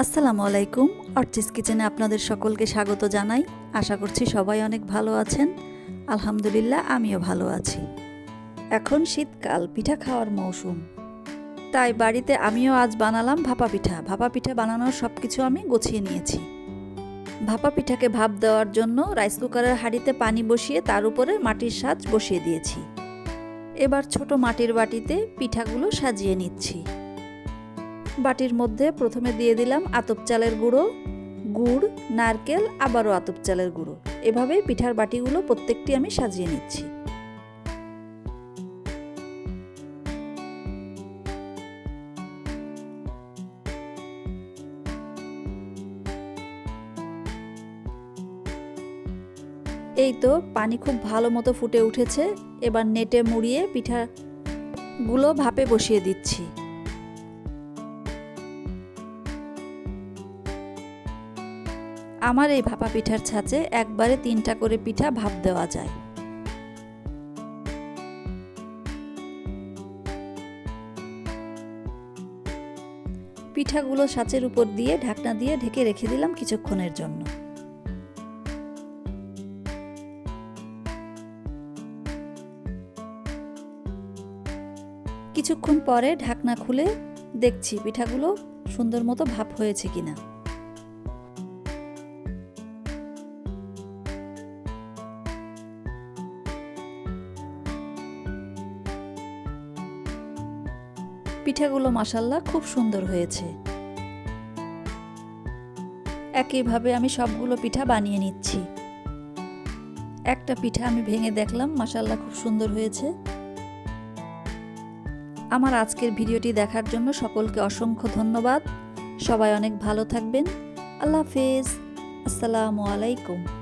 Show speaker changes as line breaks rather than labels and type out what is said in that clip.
আসসালামু আলাইকুম অর্চিস কিচেনে আপনাদের সকলকে স্বাগত জানাই। আশা করছি সবাই অনেক ভালো আছেন। আলহামদুলিল্লাহ, আমিও ভালো আছি। এখন শীতকাল, পিঠা খাওয়ার মৌসুম। তাই বাড়িতে আমিও আজ বানালাম ভাপা পিঠা। ভাপা পিঠা বানানোর সব কিছু আমি গুছিয়ে নিয়েছি। ভাপা পিঠাকে ভাপ দেওয়ার জন্য রাইস কুকারের হাঁড়িতে পানি বসিয়ে তার উপরে মাটির সাজ বসিয়ে দিয়েছি। এবার ছোট মাটির বাটিতে পিঠাগুলো সাজিয়ে নিচ্ছি। বাটির মধ্যে প্রথমে দিয়ে দিলাম আতপ চালের গুঁড়ো, গুড়, নারকেল, আবারও আতপ চালের গুঁড়ো। এভাবেই পিঠার বাটিগুলো প্রত্যেকটি আমি সাজিয়ে নিচ্ছি। এই তো পানি খুব ভালো মতো ফুটে উঠেছে। এবার নেটে মুড়িয়ে পিঠাগুলো ভাপে বসিয়ে দিচ্ছি। আমার এই ভাপা পিঠার ছাঁচে একবারে তিনটা করে পিঠা ভাপ দেওয়া যায়। পিঠাগুলো সাঁচের উপর দিয়ে ঢাকনা দিয়ে ঢেকে রেখে দিলাম কিছুক্ষণের জন্য। কিছুক্ষণ পরে ঢাকনা খুলে দেখছি পিঠাগুলো সুন্দর মতো ভাপ হয়েছে কিনা। পিঠাগুলো মাসাল্লাহ খুব সুন্দর হয়েছে। একইভাবে আমি সবগুলো পিঠা বানিয়ে নিচ্ছি। একটা পিঠা আমি ভেঙে দেখলাম মাসাল্লাহ খুব সুন্দর হয়েছে। আমার আজকের ভিডিওটি দেখার জন্য সকলকে অসংখ্য ধন্যবাদ। সবাই অনেক ভালো থাকবেন। আল্লাহ হাফেজ। আসসালামু আলাইকুম।